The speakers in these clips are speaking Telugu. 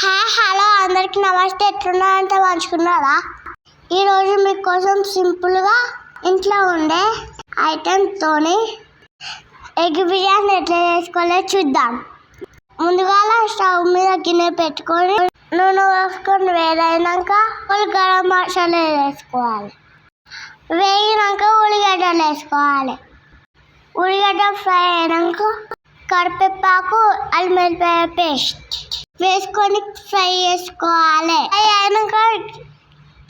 హాయ్ హలో అందరికీ నమస్తే. ఎట్లున్నారంటే మంచుకున్నారా ఈరోజు మీకోసం సింపుల్గా ఇంట్లో ఉండే ఐటెంతోని ఎగ్ బిర్యానీ ఎట్లా చేసుకోలే చూద్దాం. ముందుగా స్టవ్ మీద గిన్నె పెట్టుకొని నూనె వేసుకొని వేడైనాక ఉల్లిగడ్డ గరం మసాలా వేసుకోవాలి. వేగినాక ఉల్లిగడ్డలు వేసుకోవాలి. ఉల్లిగడ్డ ఫ్రై అయినాక కరివేపాకు అల్లిమిరపకాయ పేస్ట్. వేసుకొని ఫ్రై చేసుకోవాలి. ఫ్రై అయినాక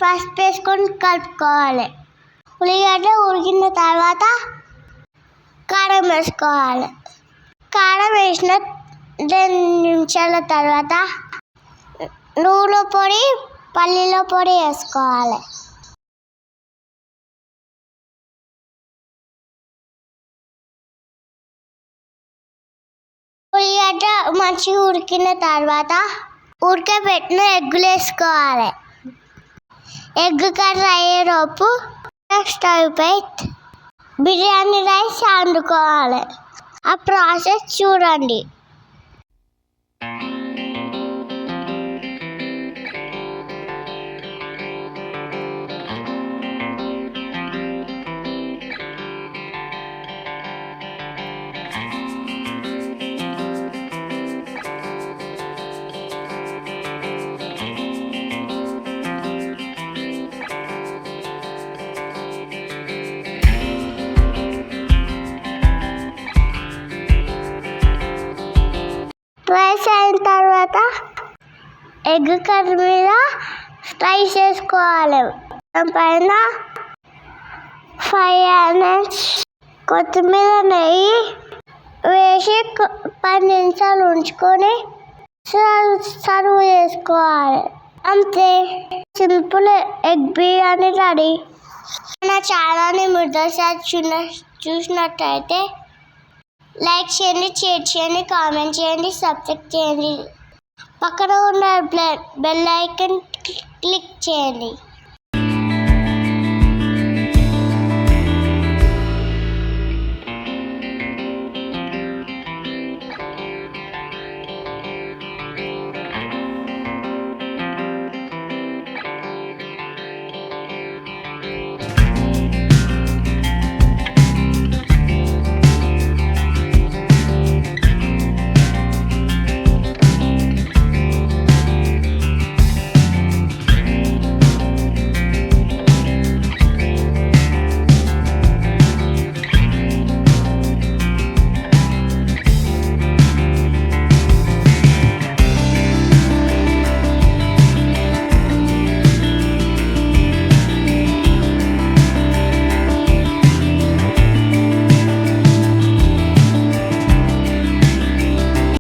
పసుపు వేసుకొని కలుపుకోవాలి. ఉల్లిగడ్డ ఉడికిన తర్వాత కారం వేసుకోవాలి. కారం వేసిన రెండు నిమిషాల తర్వాత నూనె పొడి పల్లీల పొడి వేసుకోవాలి. ఉల్లిగడ్డ మంచిగా ఉడికిన తర్వాత ఉడకబెట్టిన ఎగ్గులు వేసుకోవాలి ఎగ్ కర్రీ అయ్యేలోపు స్టవ్ పై బిర్యానీ రైస్ వండుకోవాలి. ఆ ప్రాసెస్ చూడండి. రైస్ అయిన తర్వాత ఎగ్ కర్రీ మీద ఫ్రై చేసుకోవాలి. పైన ఫైవ్ ఆనియన్స్ కొత్తిమీర నెయ్యి వేసి పది నిమిషాలు ఉంచుకొని సర్వ్ సర్వ్ చేసుకోవాలి. అంతే. Simple egg biryani ready. నా ఛానల్ని మొదటిసారి చూసిన చూసినట్టయితే లైక్ చేయండి షేర్ చేయండి కామెంట్ చేయండి సబ్స్క్రైబ్ చేయండి. పక్కన ఉన్న బెల్ ఐకన్ క్లిక్ చేయండి.